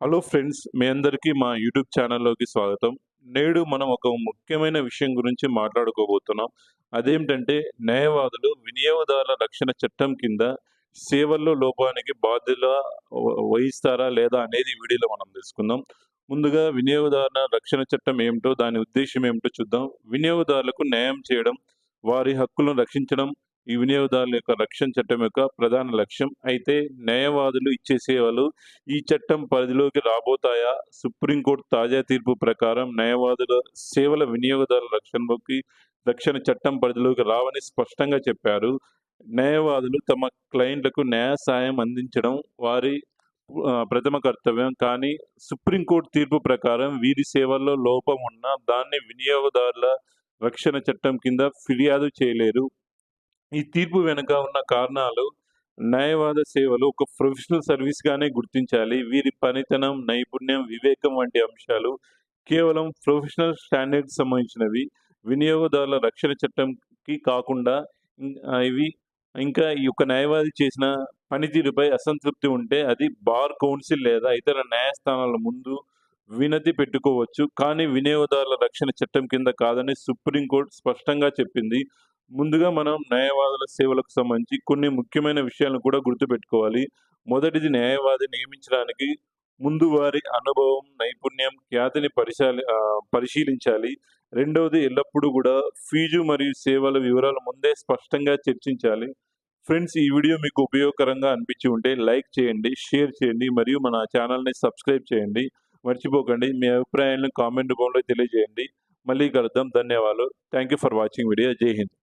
Hello friends మీ అందరికీ మా YouTube ఛానల్లోకి స్వాగతం. నేడు మనం ఒక ముఖ్యమైన విషయం గురించి మాట్లాడుకోబోతున్నాం. అదేమిటంటే న్యాయవాదులు వినియోగదారుల రక్షణ చట్టం కింద సేవల్లో లోపానికి బాధ్యత వహిస్తారా లేదా అనేది వీడియోలో మనం తెలుసుకుందాం. ముందుగా వినియోగదారుల రక్షణ చట్టం ఏమిటో దాని ఉద్దేశం ఏమిటో చూద్దాం. వినియోగదారులకు న్యాయం చేయడం వారి హక్కులను రక్షించడం ఈ వినియోగదారుల యొక్క రక్షణ చట్టం యొక్క ప్రధాన లక్ష్యం. అయితే న్యాయవాదులు ఇచ్చే సేవలు ఈ చట్టం పరిధిలోకి రాబోతాయా? సుప్రీంకోర్టు తాజా తీర్పు ప్రకారం న్యాయవాదుల సేవల వినియోగదారుల రక్షణలోకి రక్షణ చట్టం పరిధిలోకి రావని స్పష్టంగా చెప్పారు. న్యాయవాదులు తమ క్లయింట్లకు న్యాయ సాయం అందించడం వారి ప్రథమ కర్తవ్యం. కానీ సుప్రీంకోర్టు తీర్పు ప్రకారం వీరి సేవల్లో లోపం ఉన్న దాన్ని వినియోగదారుల రక్షణ చట్టం కింద ఫిర్యాదు చేయలేరు. ఈ తీర్పు వెనుక ఉన్న కారణాలు న్యాయవాద సేవలు ఒక ప్రొఫెషనల్ సర్వీస్గానే గుర్తించాలి. వీరి పనితనం నైపుణ్యం వివేకం వంటి అంశాలు కేవలం ప్రొఫెషనల్ స్టాండర్డ్ సంబంధించినవి. వినియోగదారుల రక్షణ చట్టంకి కాకుండా ఇవి ఇంకా ఈ యొక్క న్యాయవాది చేసిన పనితీరుపై అసంతృప్తి ఉంటే అది బార్ కౌన్సిల్ లేదా ఇతర న్యాయస్థానాల ముందు వినతి పెట్టుకోవచ్చు. కానీ వినియోగదారుల రక్షణ చట్టం కింద కాదని సుప్రీంకోర్టు స్పష్టంగా చెప్పింది. ముందుగా మనం న్యాయవాదుల సేవలకు సంబంధించి కొన్ని ముఖ్యమైన విషయాలను కూడా గుర్తుపెట్టుకోవాలి. మొదటిది న్యాయవాది నియమించడానికి ముందు వారి అనుభవం నైపుణ్యం ఖ్యాతిని పరిశాలి పరిశీలించాలి. రెండవది ఎల్లప్పుడూ కూడా ఫీజు మరియు సేవల వివరాలు ముందే స్పష్టంగా చర్చించాలి. ఫ్రెండ్స్ ఈ వీడియో మీకు ఉపయోగకరంగా అనిపించి ఉంటే లైక్ చేయండి షేర్ చేయండి మరియు మన ఛానల్ని సబ్స్క్రైబ్ చేయండి. మర్చిపోకండి మీ అభిప్రాయాలను కామెంట్ రూపంలో తెలియజేయండి. మళ్ళీ కలుద్దాం. ధన్యవాదాలు. Thank you for watching video. Jai Hind.